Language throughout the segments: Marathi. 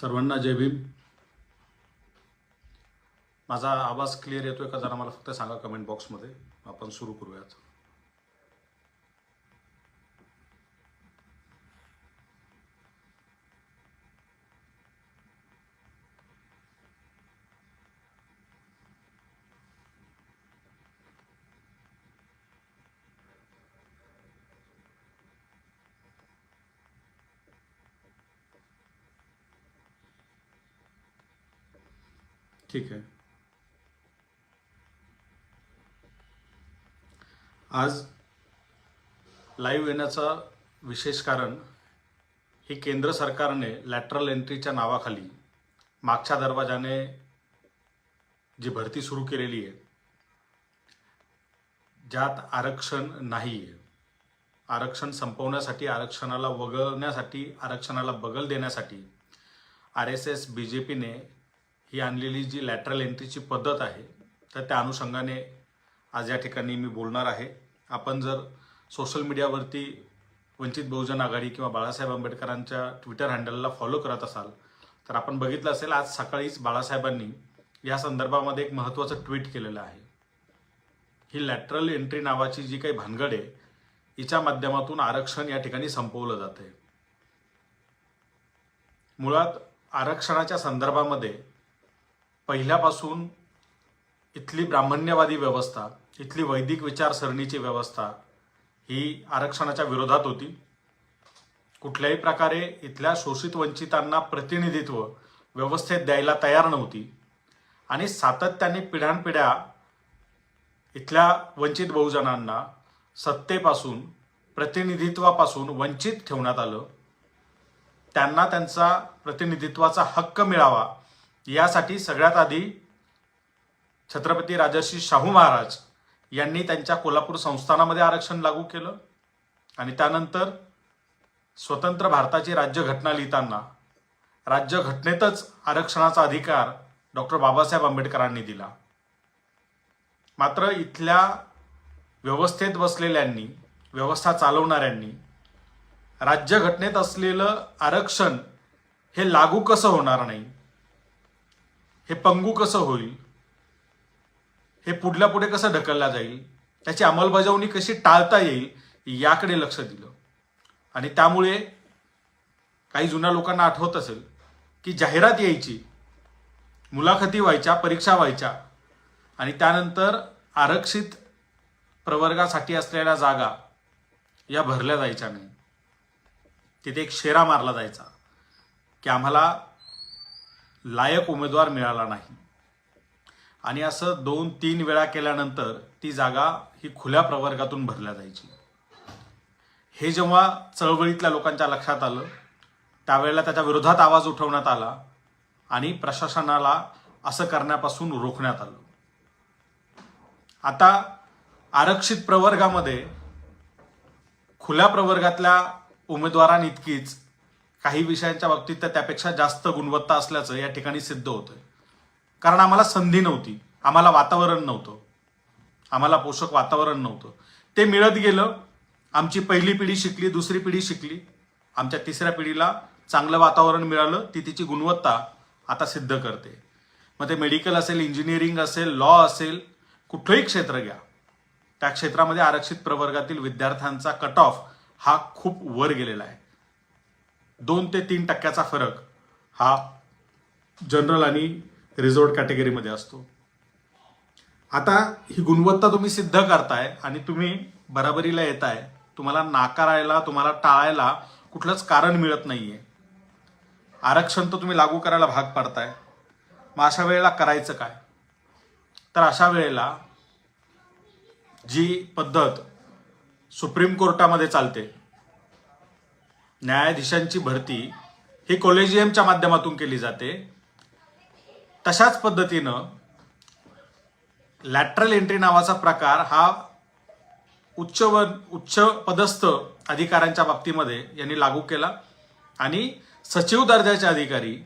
सर्वांना जय भीम. माझा आवाज क्लिअर येतोय का? जरा मला फक्त सांगा कमेंट बॉक्समध्ये आपण सुरू करूयात. ठीक आहे आज लाईव्ह येण्याचं विशेष कारण ही केंद्र सरकारने लॅटरल एंट्रीच्या नावाखाली मागच्या दरवाजाने जी भरती सुरू केलेली आहे ज्यात आरक्षण नाही आहे. आरक्षण संपवण्यासाठी आरक्षणाला वगळण्यासाठी आरक्षणाला बगल देण्यासाठी R S S B J पीने ही आणलेली जी लॅटरल एंट्रीची पद्धत आहे तर त्या अनुषंगाने आज या ठिकाणी मी बोलणार आहे. आपण जर सोशल मीडियावरती वंचित बहुजन आघाडी किंवा बाळासाहेब आंबेडकरांच्या ट्विटर हँडलला फॉलो करत असाल तर आपण बघितलं असेल आज सकाळीच बाळासाहेबांनी या संदर्भामध्ये एक महत्त्वाचं ट्विट केलेलं आहे. ही लॅटरल एंट्री नावाची जी काही भानगड आहे हिच्या माध्यमातून आरक्षण या ठिकाणी संपवलं जात आहे मुळात आरक्षणाच्या संदर्भामध्ये पहिल्यापासून इथली ब्राह्मण्यवादी व्यवस्था इथली वैदिक विचारसरणीची व्यवस्था ही आरक्षणाच्या विरोधात होती. कुठल्याही प्रकारे इथल्या शोषित वंचितांना प्रतिनिधित्व व्यवस्थेत द्यायला तयार नव्हती. आणि सातत्याने पिढ्यानपिढ्या इथल्या वंचित बहुजनांना सत्तेपासून प्रतिनिधित्वापासून वंचित ठेवण्यात आलं. त्यांना त्यांचा प्रतिनिधित्वाचा हक्क मिळावा यासाठी सगळ्यात आधी छत्रपती राजर्षी शाहू महाराज यांनी त्यांच्या कोल्हापूर संस्थानामध्ये आरक्षण लागू केलं आणि त्यानंतर स्वतंत्र भारताची राज्यघटना लिहिताना राज्यघटनेतच आरक्षणाचा अधिकार डॉक्टर बाबासाहेब आंबेडकरांनी दिला. मात्र इथल्या व्यवस्थेत बसलेल्यांनी व्यवस्था चालवणाऱ्यांनी राज्यघटनेत असलेलं आरक्षण हे लागू कसं होणार नाही? हे पंगू कसं होईल? हे पुढल्या पुढे कसं ढकलला जाईल? त्याची अंमलबजावणी कशी टाळता येईल याकडे लक्ष दिलं. आणि त्यामुळे काही जुन्या लोकांना आठवत असेल की जाहिरात यायची मुलाखती व्हायच्या परीक्षा व्हायच्या आणि त्यानंतर आरक्षित प्रवर्गासाठी असलेल्या जागा या भरल्या जायच्या नाही. तिथे एक शेरा मारला जायचा की आम्हाला लायक उमेदवार मिळाला नाही. आणि असं दोन तीन वेळा केल्यानंतर ती जागा ही खुल्या प्रवर्गातून भरल्या जायची. हे जेव्हा चळवळीतल्या लोकांच्या लक्षात आलं त्यावेळेला त्याच्या विरोधात आवाज उठवण्यात आला आणि प्रशासनाला असं करण्यापासून रोखण्यात आलं. आता आरक्षित प्रवर्गामध्ये खुल्या प्रवर्गातल्या उमेदवारांइतकीच काही विषयांच्या बाबतीत तर त्यापेक्षा जास्त गुणवत्ता असल्याचं या ठिकाणी सिद्ध होतंय. कारण आम्हाला संधी नव्हती. आम्हाला वातावरण नव्हतं. आम्हाला पोषक वातावरण नव्हतं. ते मिळत गेलं. आमची पहिली पिढी शिकली दुसरी पिढी शिकली. आमच्या तिसऱ्या पिढीला चांगलं वातावरण मिळालं. ती तिची गुणवत्ता आता सिद्ध करते. मग ते मेडिकल असेल इंजिनिअरिंग असेल लॉ असेल कुठलंही क्षेत्र घ्या. त्या क्षेत्रामध्ये आरक्षित प्रवर्गातील विद्यार्थ्यांचा कट ऑफ हा खूप वर गेलेला आहे. दोन ते तीन टक्क्याचा फरक हा जनरल आणि रिझॉर्ट कॅटेगरीमध्ये असतो. आता ही गुणवत्ता तुम्ही सिद्ध करताय आणि तुम्ही बराबरीला येताय तुम्हाला नाकारायला तुम्हाला टाळायला कुठलंच कारण मिळत नाहीये. आरक्षण तर तुम्ही लागू करायला भाग पाडताय. मग अशा वेळेला करायचं काय? तर अशा वेळेला जी पद्धत सुप्रीम कोर्टामध्ये चालते न्यायाधीशांची भरती ही कॉलेजियमच्या माध्यमातून केली जाते. तशाच पद्धतीनं लॅटरल एंट्री नावाचा प्रकार हा उच्च व उच्च पदस्थ अधिकाऱ्यांच्या बाबतीमध्ये यांनी लागू केला आणि सचिव दर्जाचे अधिकारी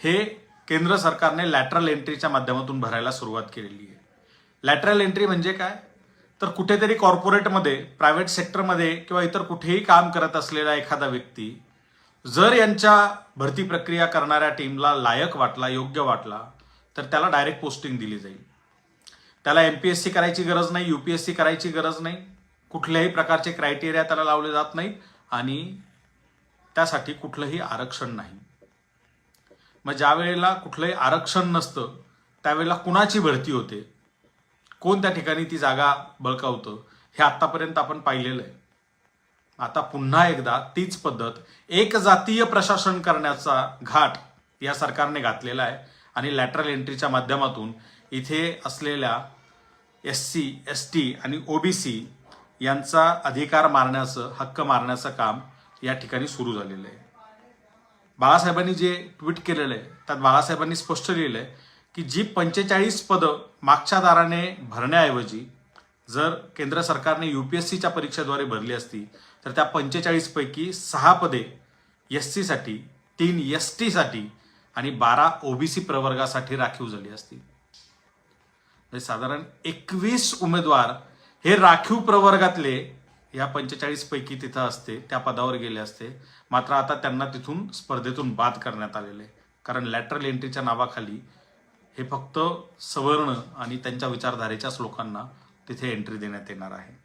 हे केंद्र सरकारने लॅटरल एंट्रीच्या माध्यमातून भरायला सुरुवात केलेली आहे. लॅटरल एंट्री म्हणजे काय? तर कुठेतरी कॉर्पोरेटमध्ये प्रायव्हेट सेक्टरमध्ये किंवा इतर कुठेही काम करत असलेला एखादा व्यक्ती जर यांच्या भरती प्रक्रिया करणाऱ्या टीमला लायक वाटला योग्य वाटला तर त्याला डायरेक्ट पोस्टिंग दिली जाईल. त्याला एम पी एस सी करायची गरज नाही यू पी एस सी करायची गरज नाही कुठल्याही प्रकारचे क्रायटेरिया त्याला लावले जात नाहीत आणि त्यासाठी कुठलंही आरक्षण नाही. मग ज्या वेळेला कुठलंही आरक्षण नसतं त्यावेळेला कुणाची भरती होते? कोण त्या ठिकाणी ती जागा बळकावतं हे आतापर्यंत आपण पाहिलेलं आहे. आता पुन्हा एकदा तीच पद्धत एक जातीय प्रशासन करण्याचा घाट या सरकारने घातलेला आहे आणि लॅटरल एंट्रीच्या माध्यमातून इथे असलेल्या एस सी एस टी आणि ओबीसी यांचा अधिकार मारण्याचं हक्क मारण्याचं काम या ठिकाणी सुरू झालेलं आहे. बाळासाहेबांनी जे ट्विट केलेलं आहे त्यात बाळासाहेबांनी स्पष्ट लिहिलं आहे की जी पंचेचाळीस पदं मागच्या दाराने भरण्याऐवजी जर केंद्र सरकारने युपीएससीच्या परीक्षेद्वारे भरली असती तर त्या पंचेचाळीस पैकी सहा पदे एस सीसाठी तीन एस टीसाठी आणि बारा ओबीसी प्रवर्गासाठी राखीव झाली असती म्हणजे साधारण एकवीस उमेदवार हे राखीव प्रवर्गातले या पंचेचाळीस पैकी तिथं असते त्या पदावर गेले असते. मात्र आता त्यांना तिथून स्पर्धेतून बाद करण्यात आलेले कारण लॅटरल एंट्रीच्या नावाखाली हे फक्त सवर्ण आणि त्यांच्या विचारधारेच्याच लोकांना तिथे एंट्री देण्यात येणार आहे.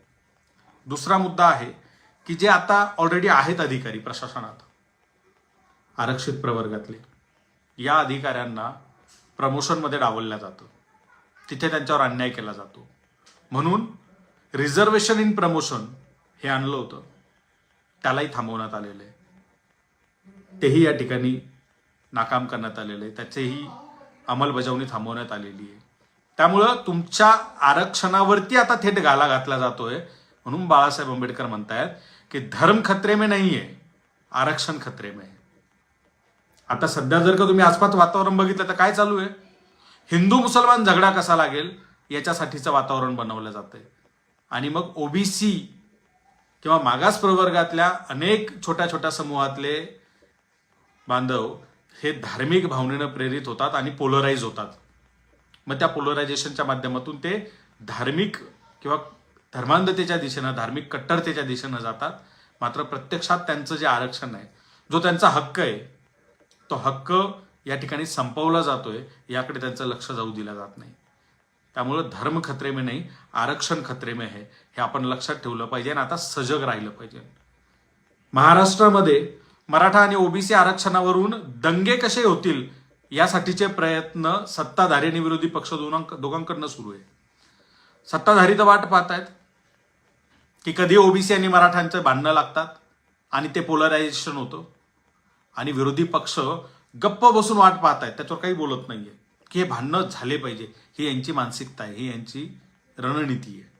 दुसरा मुद्दा आहे की जे आता ऑलरेडी आहेत अधिकारी प्रशासनात आरक्षित प्रवर्गातले या अधिकाऱ्यांना प्रमोशनमध्ये डावललं जातं. तिथे त्यांच्यावर अन्याय केला जातो. म्हणून रिझर्वेशन इन प्रमोशन हे आणलं होतं. त्यालाही थांबवण्यात आलेलं आहे. तेही या ठिकाणी नाकाम करण्यात आलेलं आहे. त्याचेही अंमलबजावणी थांबवण्यात आलेली आहे. त्यामुळं तुमच्या आरक्षणावरती आता थेट गाला घातला जातोय म्हणून बाळासाहेब आंबेडकर म्हणतायत की धर्म खत्रे में नाही आहे आरक्षण खत्रे में आता सध्या जर का तुम्ही आसपास वातावरण बघितलं तर काय चालू आहे? हिंदू मुसलमान झगडा कसा लागेल याच्यासाठीचं वातावरण बनवलं जातंय. आणि मग ओबीसी किंवा मागास प्रवर्गातल्या अनेक छोट्या छोट्या समूहातले बांधव हे धार्मिक भावनेनं प्रेरित होतात आणि पोलराईज होतात. मग त्या पोलरायझेशनच्या माध्यमातून ते धार्मिक किंवा धर्मांधतेच्या दिशेनं धार्मिक कट्टरतेच्या दिशेनं जातात. मात्र प्रत्यक्षात त्यांचं जे आरक्षण आहे जो त्यांचा हक्क आहे तो हक्क या ठिकाणी संपवला जातोय याकडे त्यांचं लक्ष जाऊ दिलं जात नाही. त्यामुळं धर्म खत्रेमे नाही आरक्षण खत्रेमे में हे आपण लक्षात ठेवलं पाहिजे आणि आता सजग राहिलं पाहिजे. महाराष्ट्रामध्ये मराठा आणि ओबीसी आरक्षणावरून दंगे कसे होतील यासाठीचे प्रयत्न सत्ताधारी आणि विरोधी पक्ष दोनांक दोघांकडनं सुरू आहे. सत्ताधारी तर वाट पाहतायत की कधी ओबीसी आणि मराठ्यांचं भांडणं लागतात आणि ते पोलरायझेशन होतं. आणि विरोधी पक्ष गप्प बसून वाट पाहतायत त्याच्यावर काही बोलत नाहीये. की हे भांडणं झाले पाहिजे ही यांची मानसिकता आहे ही यांची रणनीती आहे.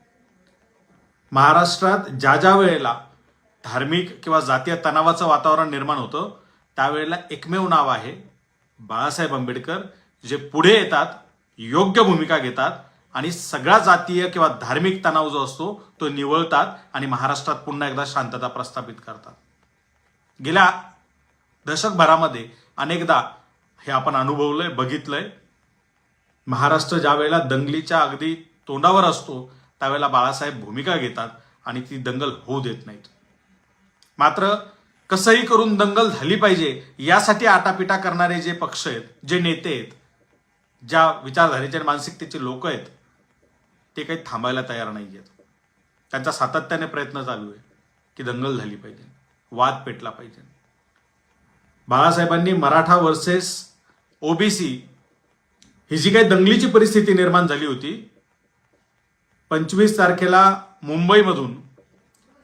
महाराष्ट्रात ज्या ज्या वेळेला धार्मिक किंवा जातीय तणावाचं वातावरण निर्माण होतं. त्यावेळेला एकमेव नाव आहे बाळासाहेब आंबेडकर जे पुढे येतात योग्य भूमिका घेतात आणि सगळा जातीय किंवा धार्मिक तणाव जो असतो तो निवळतात आणि महाराष्ट्रात पुन्हा एकदा शांतता प्रस्थापित करतात. गेल्या दशकभरामध्ये अनेकदा हे आपण अनुभवलंय बघितलंय. महाराष्ट्र ज्या वेळेला दंगलीच्या अगदी तोंडावर असतो त्यावेळेला बाळासाहेब भूमिका घेतात आणि ती दंगल होऊ देत नाहीत. मात्र कसंही करून दंगल झाली पाहिजे यासाठी आटापिटा करणारे जे पक्ष आहेत जे नेते आहेत ज्या विचारधारेचे मानसिकतेचे लोक आहेत ते काही थांबायला तयार नाही आहेत त्यांचा सातत्याने प्रयत्न चालू आहे की दंगल झाली पाहिजे वाद पेटला पाहिजे. बाळासाहेबांनी मराठा वर्सेस ओबीसी ही जी काही दंगलीची परिस्थिती निर्माण झाली होती पंचवीस तारखेला मुंबईमधून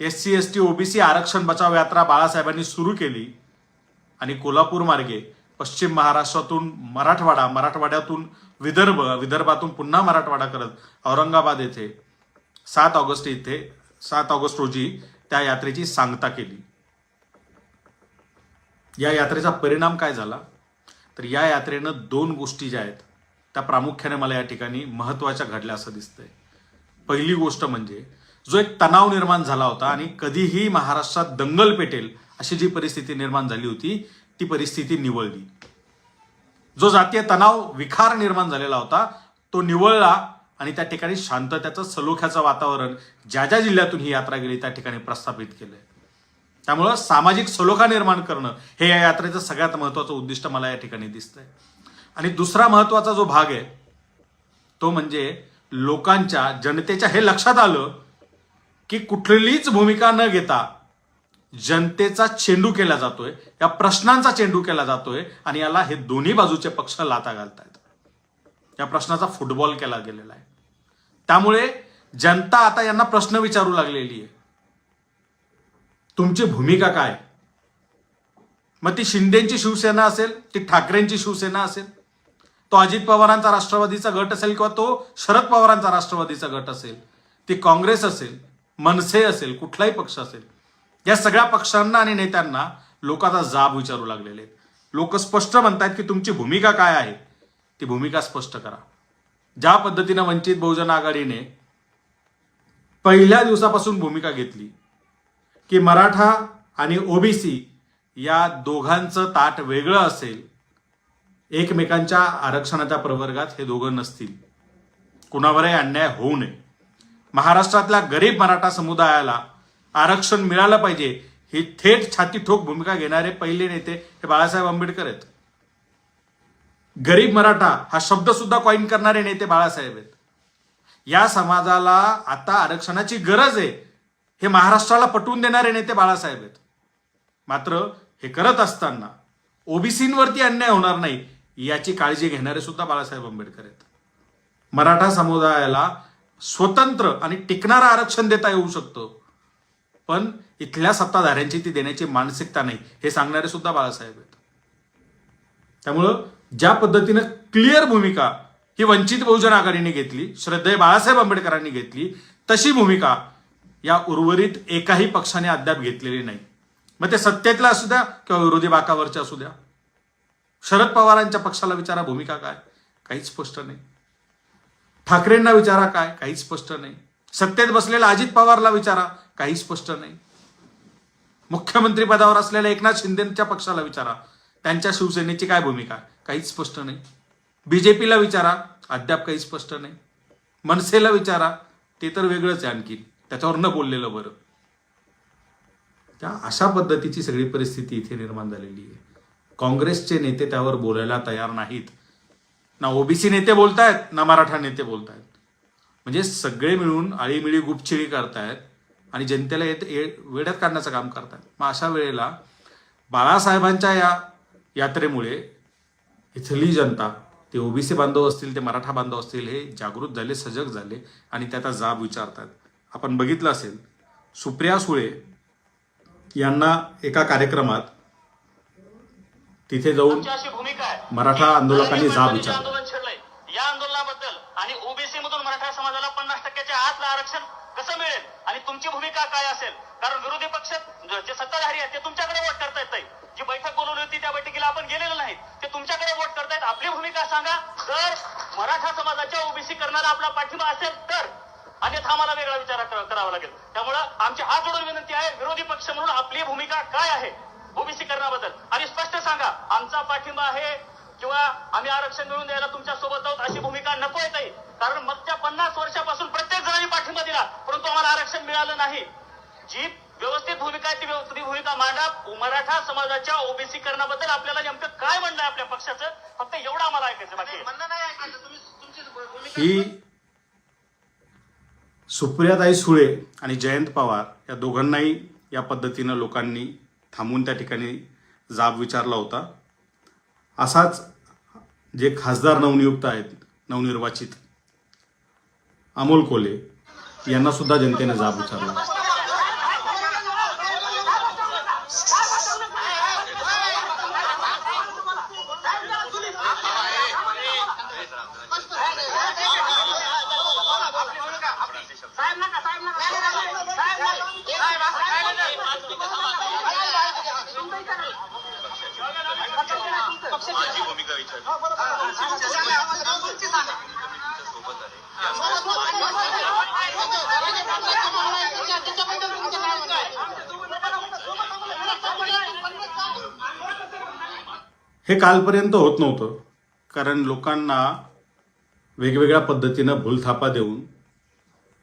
S C S T OBC आरक्षण बचाव यात्रा बाळासाहेबांनी सुरू केली आणि कोल्हापूर मार्गे पश्चिम महाराष्ट्रातून मराठवाडा मराठवाड्यातून विदर्भ विदर्भातून पुन्हा मराठवाडा करत औरंगाबाद येथे सात ऑगस्ट इथे सात ऑगस्ट रोजी त्या यात्रेची सांगता केली. या यात्रेचा परिणाम काय झाला? तर या यात्रेनं दोन गोष्टी ज्या आहेत त्या प्रामुख्याने मला या ठिकाणी महत्त्वाच्या घडल्या असं दिसतंय. पहिली गोष्ट म्हणजे जो एक तणाव निर्माण झाला होता आणि कधीही महाराष्ट्रात दंगल पेटेल अशी जी परिस्थिती निर्माण झाली होती ती परिस्थिती निवळली. जो जातीय तणाव विखार निर्माण झालेला होता तो निवळला आणि त्या ठिकाणी शांततेचं सलोख्याचं वातावरण ज्या ज्या जिल्ह्यातून ही यात्रा गेली त्या ठिकाणी प्रस्थापित केलंय. त्यामुळं सामाजिक सलोखा निर्माण करणं हे या यात्रेचं सगळ्यात महत्वाचं उद्दिष्ट मला या ठिकाणी दिसतंय. आणि दुसरा महत्त्वाचा जो भाग आहे तो म्हणजे लोकांच्या जनतेच्या हे लक्षात आलं की कुठलीच भूमिका न घेता जनतेचा चेंडू केला जातोय या प्रश्नांचा चेंडू केला जातोय आणि याला हे दोन्ही बाजूचे पक्ष लाता घालतायत. या प्रश्नाचा फुटबॉल केला गेलेला आहे. त्यामुळे जनता आता यांना प्रश्न विचारू लागलेली आहे. तुमची भूमिका काय? मग ती शिंदेची शिवसेना असेल ती ठाकरेंची शिवसेना असेल तो अजित पवारांचा राष्ट्रवादीचा गट असेल किंवा तो शरद पवारांचा राष्ट्रवादीचा गट असेल ती काँग्रेस असेल मनसे असेल कुठलाही पक्ष असेल या सगळ्या पक्षांना आणि नेत्यांना लोक आता जाब विचारू लागलेले आहेत. लोक स्पष्ट म्हणतात की तुमची भूमिका काय आहे? ती भूमिका स्पष्ट करा. ज्या पद्धतीनं वंचित बहुजन आघाडीने पहिल्या दिवसापासून भूमिका घेतली की मराठा आणि ओबीसी या दोघांचं ताट वेगळं असेल एकमेकांच्या आरक्षणाच्या प्रवर्गात हे दोघं नसतील. कुणावरही अन्याय होऊ नये. महाराष्ट्रातल्या गरीब मराठा समुदायाला आरक्षण मिळालं पाहिजे ही थेट छाती ठोक भूमिका घेणारे पहिले नेते हे बाळासाहेब आंबेडकर आहेत. गरीब मराठा हा शब्द सुद्धा कॉईन करणारे नेते बाळासाहेब आहेत. या समाजाला आता आरक्षणाची गरज आहे हे महाराष्ट्राला पटवून देणारे नेते बाळासाहेब आहेत. मात्र हे करत असताना ओबीसींवरती अन्याय होणार नाही याची काळजी घेणारे सुद्धा बाळासाहेब आंबेडकर आहेत. मराठा समुदायाला स्वतंत्र आणि टिकणारं आरक्षण देता येऊ शकतं. पण इथल्या सत्ताधाऱ्यांची ती देण्याची मानसिकता नाही हे सांगणारे सुद्धा बाळासाहेब आहेत. त्यामुळं ज्या पद्धतीनं क्लिअर भूमिका ही वंचित बहुजन आघाडीने घेतली श्रद्धेय बाळासाहेब आंबेडकरांनी घेतली तशी भूमिका या उर्वरित एकाही पक्षाने अद्याप घेतलेली नाही. मग ते सत्तेतला असू द्या किंवा विरोधी बाकावरचे असू द्या. शरद पवारांच्या पक्षाला विचारा भूमिका काय? काहीच स्पष्ट नाही. ठाकरेंना विचारा काय? काही स्पष्ट नाही. सत्तेत बसलेल्या अजित पवारला विचारा काही स्पष्ट नाही. मुख्यमंत्री पदावर असलेल्या एकनाथ शिंदेच्या पक्षाला विचारा. त्यांच्या शिवसेनेची काय भूमिका? काहीच स्पष्ट नाही. बीजेपीला विचारा अद्याप काही स्पष्ट नाही. मनसेला विचारा ते तर वेगळंच आहे आणखी त्याच्यावर न बोललेलं बरं. त्या अशा पद्धतीची सगळी परिस्थिती इथे निर्माण झालेली आहे. काँग्रेसचे नेते त्यावर बोलायला तयार नाहीत. ना ओबीसी नेते बोलतायत ना मराठा नेते बोलतायत. म्हणजे सगळे मिळून आळीमिळी गुपचिळी करतायत आणि जनतेला येत ये- वेड्यात काढण्याचं काम करतायत. मग अशा वेळेला बाळासाहेबांच्या या यात्रेमुळे इथली जनता ते ओबीसी बांधव असतील ते मराठा बांधव असतील हे जागृत झाले सजग झाले आणि त्याचा जाब विचारतात. आपण बघितलं असेल सुप्रिया सुळे यांना एका कार्यक्रमात तिथे जाऊन आमची अशी भूमिका आहे. मराठा आंदोलकांनी जाब विचारला. आंदोलन छेडलंय या आंदोलनाबद्दल आणि ओबीसी मधून मराठा समाजाला पन्नास टक्क्याच्या आतलं आरक्षण कसं मिळेल आणि तुमची भूमिका काय असेल? कारण विरोधी पक्ष जे सत्ताधारी आहेत ते तुमच्याकडे वोट करतायत ताई. जी बैठक बोलवली होती त्या बैठकीला आपण गेलेलो नाही. ते तुमच्याकडे वोट करतायत. आपली भूमिका सांगा. जर मराठा समाजाच्या ओबीसी करणारा आपला पाठिंबा असेल तर. अन्यथा आम्हाला वेगळा विचार कर- करावा लागेल. त्यामुळं आमची हात जोडून विनंती आहे विरोधी पक्ष म्हणून आपली भूमिका काय आहे? ओबीसी करण्याबद्दल. आणि स्पष्ट सांगा आमचा पाठिंबा आहे किंवा आम्ही आरक्षण मिळवून द्यायला तुमच्यासोबत आहोत अशी भूमिका नको येत आहे कारण मागच्या पन्नास वर्षापासून प्रत्येक जणांनी पाठिंबा दिला परंतु आम्हाला आरक्षण मिळालं नाही. जी व्यवस्थित भूमिका आहे ती व्यवस्थित भूमिका मांडा. मराठा समाजाच्या ओबीसी करण्याबद्दल आपल्याला नेमकं काय म्हणणं आपल्या पक्षाचं? फक्त एवढं आम्हाला ऐकायचं बाकी. म्हणणं नाही ऐकायचं. तुम्ही तुमची भूमिका ही सुप्रियाताई सुळे आणि जयंत पवार या दोघांनाही या पद्धतीनं लोकांनी थांबून त्या ठिकाणी जाब विचारला होता. असाच जे खासदार नवनियुक्त आहेत नवनिर्वाचित अमोल कोले यांना सुद्धा जनतेने जाब विचारला. हे कालपर्यंत होत नव्हतं. कारण लोकांना वेगवेगळ्या पद्धतीनं भूलथापा देऊन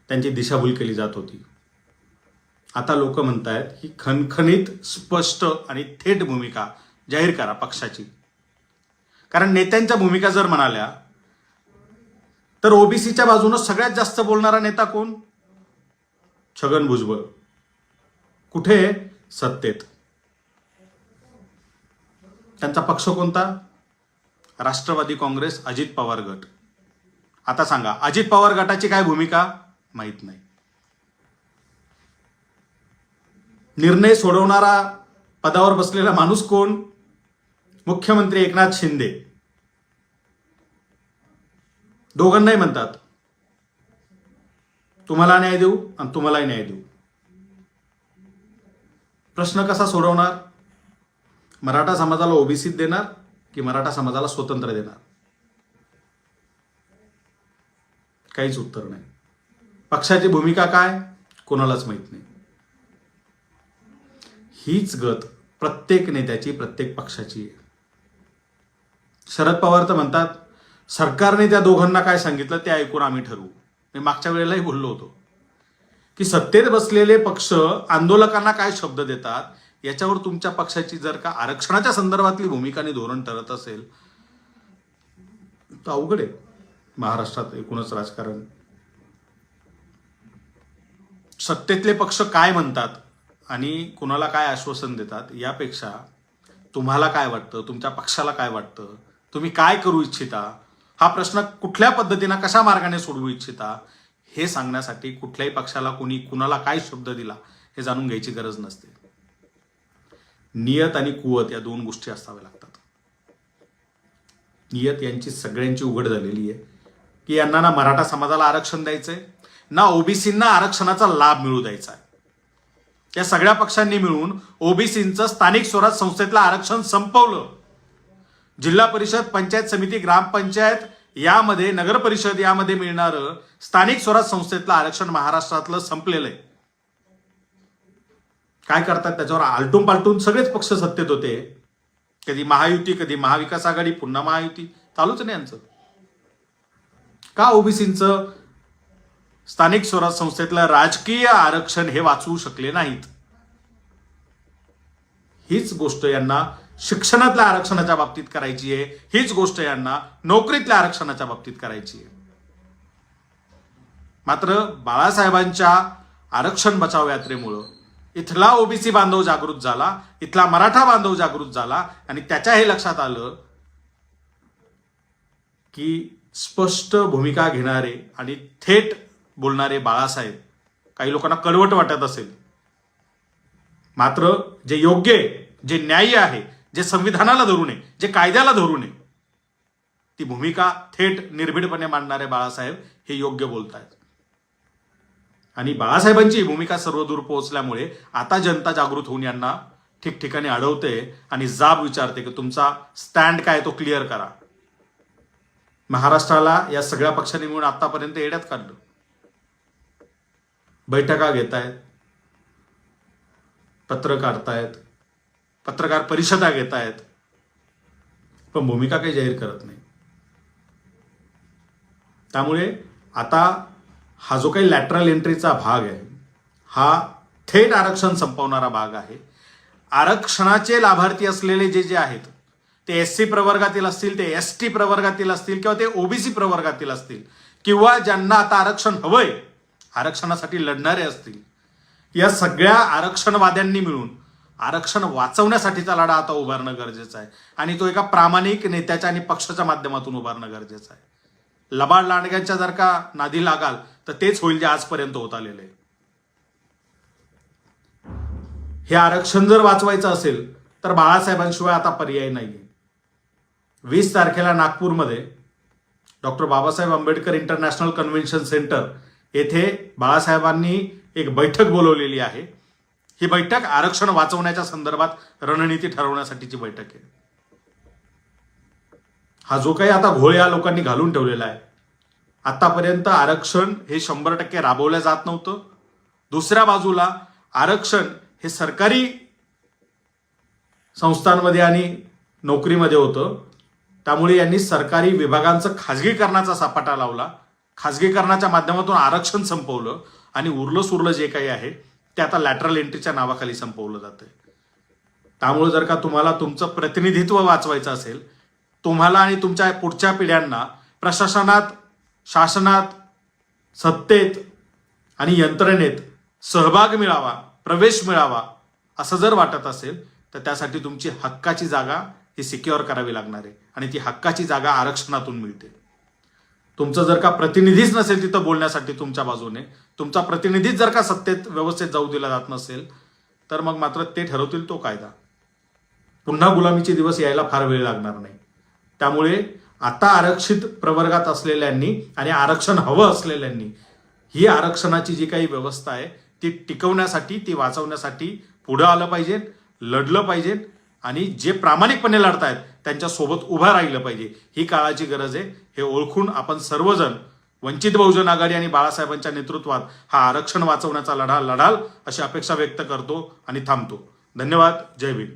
त्यांची दिशाभूल केली जात होती. आता लोक आहेत की खणखणीत स्पष्ट आणि थेट भूमिका जाहीर करा पक्षाची. कारण नेत्यांच्या भूमिका जर म्हणाल्या तर ओबीसीच्या बाजूनं सगळ्यात जास्त बोलणारा नेता कोण? छगन भुजबळ. कुठे? सत्तेत. त्यांचा पक्ष कोणता? राष्ट्रवादी काँग्रेस अजित पवार गट. आता सांगा अजित पवार गटाची काय भूमिका? माहीत नाही. निर्णय सोडवणारा पदावर बसलेला माणूस कोण? मुख्यमंत्री एकनाथ शिंदे. दोघांनाही म्हणतात तुम्हाला न्याय देऊ आणि तुम्हालाही न्याय देऊ. प्रश्न कसा सोडवणार? मराठा समाजाला ओबीसीत देणार की मराठा समाजाला स्वतंत्र देणार? काहीच उत्तर नाही. पक्षाची भूमिका काय? कोणालाच माहीत नाही. हीच गत प्रत्येक नेत्याची प्रत्येक पक्षाची आहे. शरद पवार तर म्हणतात सरकारने त्या दोघांना काय सांगितलं ते ऐकून आम्ही ठरवू. मी मागच्या वेळेलाही बोललो होतो की सत्तेत बसलेले पक्ष आंदोलकांना काय शब्द देतात याच्यावर तुमच्या पक्षाची जर का आरक्षणाच्या संदर्भातली भूमिका आणि धोरण ठरत असेल तर अवघड आहे महाराष्ट्रात एकूणच राजकारण. सत्तेतले पक्ष काय म्हणतात आणि कुणाला काय आश्वासन देतात यापेक्षा तुम्हाला काय वाटतं तुमच्या पक्षाला काय वाटतं तुम्ही काय करू इच्छिता हा प्रश्न कुठल्या पद्धतीनं कशा मार्गाने सोडवू इच्छिता हे सांगण्यासाठी कुठल्याही पक्षाला कोणी कुणाला काय शब्द दिला हे जाणून घ्यायची गरज नसते. नियत आणि कुवत या दोन गोष्टी असाव्या लागतात. नियत यांची सगळ्यांची उघड झालेली आहे. की यांना ना मराठा समाजाला आरक्षण द्यायचंय ना ओबीसींना आरक्षणाचा लाभ मिळू द्यायचा आहे. या सगळ्या पक्षांनी मिळून ओबीसींचं स्थानिक स्वराज संस्थेतलं आरक्षण संपवलं. जिल्हा परिषद पंचायत समिती ग्रामपंचायत यामध्ये नगर परिषद यामध्ये मिळणारं स्थानिक स्वराज संस्थेतलं आरक्षण महाराष्ट्रातलं संपलेलं आहे. काय करतात त्याच्यावर आलटून पालटून सगळेच पक्ष सत्तेत होते. कधी महायुती कधी महाविकास आघाडी पुन्हा महायुती. चालूच नाही यांचं. का ओबीसींचं स्थानिक स्वराज संस्थेतलं राजकीय आरक्षण हे वाचवू शकले नाहीत? हीच गोष्ट यांना शिक्षणातल्या आरक्षणाच्या बाबतीत करायची आहे. हीच गोष्ट यांना नोकरीतल्या आरक्षणाच्या बाबतीत करायची आहे. मात्र बाळासाहेबांच्या आरक्षण बचाव यात्रेमुळं इथला ओबीसी बांधव जागृत झाला इथला मराठा बांधव जागृत झाला आणि त्याच्या हे लक्षात आलं की स्पष्ट भूमिका घेणारे आणि थेट बोलणारे बाळासाहेब काही लोकांना कळवट वाटत असेल. मात्र जे योग्य आहे जे न्याय्य आहे जे संविधानाला धरून आहे जे कायद्याला धरून नये ती भूमिका थेट निर्भीडपणे मांडणारे बाळासाहेब हे योग्य बोलत आहेत आणि बाळासाहेबांची भूमिका सर्वदूर पोहोचल्यामुळे आता जनता जागृत होऊन यांना ठिकठिकाणी अडवते आणि जाब विचारते की तुमचा स्टँड काय तो क्लिअर करा. महाराष्ट्राला या सगळ्या पक्षांनी मिळून आतापर्यंत येड्यात काढलं. बैठका घेत आहेत पत्र काढतायत पत्रकार परिषदा घेत आहेत पण भूमिका काही जाहीर करत नाही. त्यामुळे आता हा जो काही लॅटरल एंट्रीचा भाग आहे हा थेट आरक्षण संपवणारा भाग आहे. आरक्षणाचे लाभार्थी असलेले जे जे आहेत ते एस सी प्रवर्गातील असतील ते एस टी प्रवर्गातील असतील किंवा ते ओबीसी प्रवर्गातील असतील किंवा ज्यांना आता आरक्षण हवंय आरक्षणासाठी लढणारे असतील या सगळ्या आरक्षणवाद्यांनी मिळून आरक्षण वाचवण्यासाठीचा लढा आता उभारणं गरजेचं आहे. आणि तो एका प्रामाणिक नेत्याच्या आणि पक्षाच्या माध्यमातून उभारणं गरजेचं आहे. लबाड लांडग्यांच्या जर का नादी लागाल तर तेच होईल जे आजपर्यंत होत आलेलं आहे. हे आरक्षण जर वाचवायचं असेल तर बाळासाहेबांशिवाय आता पर्याय नाहीये. वीस तारखेला नागपूरमध्ये doctor Babasaheb Ambedkar international convention centre येथे बाळासाहेबांनी एक बैठक बोलवलेली आहे. ही बैठक आरक्षण वाचवण्याच्या संदर्भात रणनीती ठरवण्यासाठीची बैठक आहे. हा जो काही आता घोळ या लोकांनी घालून ठेवलेला आहे आतापर्यंत आरक्षण हे शंभर टक्के राबवलं जात नव्हतं. दुसऱ्या बाजूला आरक्षण हे सरकारी संस्थांमध्ये आणि नोकरीमध्ये होतं. त्यामुळे यांनी सरकारी विभागांचं खाजगीकरणाचा सापाटा लावला. खाजगीकरणाच्या माध्यमातून आरक्षण संपवलं आणि उरलं सुरलं जे काही आहे ते आता लॅटरल एंट्रीच्या नावाखाली संपवलं जातं त्यामुळे जर का तुम्हाला तुमचं प्रतिनिधित्व वाचवायचं असेल तुम्हाला आणि तुमच्या पुढच्या पिढ्यांना प्रशासनात शासनात सत्तेत आणि यंत्रणेत सहभाग मिळावा प्रवेश मिळावा असं जर वाटत असेल तर त्यासाठी तुमची हक्काची जागा ही सिक्युअर करावी लागणार आहे. आणि ती हक्काची जागा आरक्षणातून मिळते. तुमचं जर का प्रतिनिधीच नसेल तिथं बोलण्यासाठी तुमच्या बाजूने तुमचा प्रतिनिधीच जर का सत्तेत व्यवस्थेत जाऊ दिला जात नसेल तर मग मात्र ते ठरवतील तो कायदा. पुन्हा गुलामीचे दिवस यायला फार वेळ लागणार नाही. त्यामुळे आता आरक्षित प्रवर्गात असलेल्यांनी आणि आरक्षण हवं असलेल्यांनी ही आरक्षणाची जी काही व्यवस्था आहे ती टिकवण्यासाठी ती वाचवण्यासाठी पुढं आलं पाहिजे लढलं पाहिजे आणि जे प्रामाणिकपणे लढतायत त्यांच्यासोबत उभं राहिलं पाहिजे. ही काळाची गरज आहे. हे ओळखून आपण सर्वजण वंचित बहुजन आघाडी आणि बाळासाहेबांच्या नेतृत्वात हा आरक्षण वाचवण्याचा लढा लढाल अशी अपेक्षा व्यक्त करतो आणि थांबतो. धन्यवाद. जय भीम.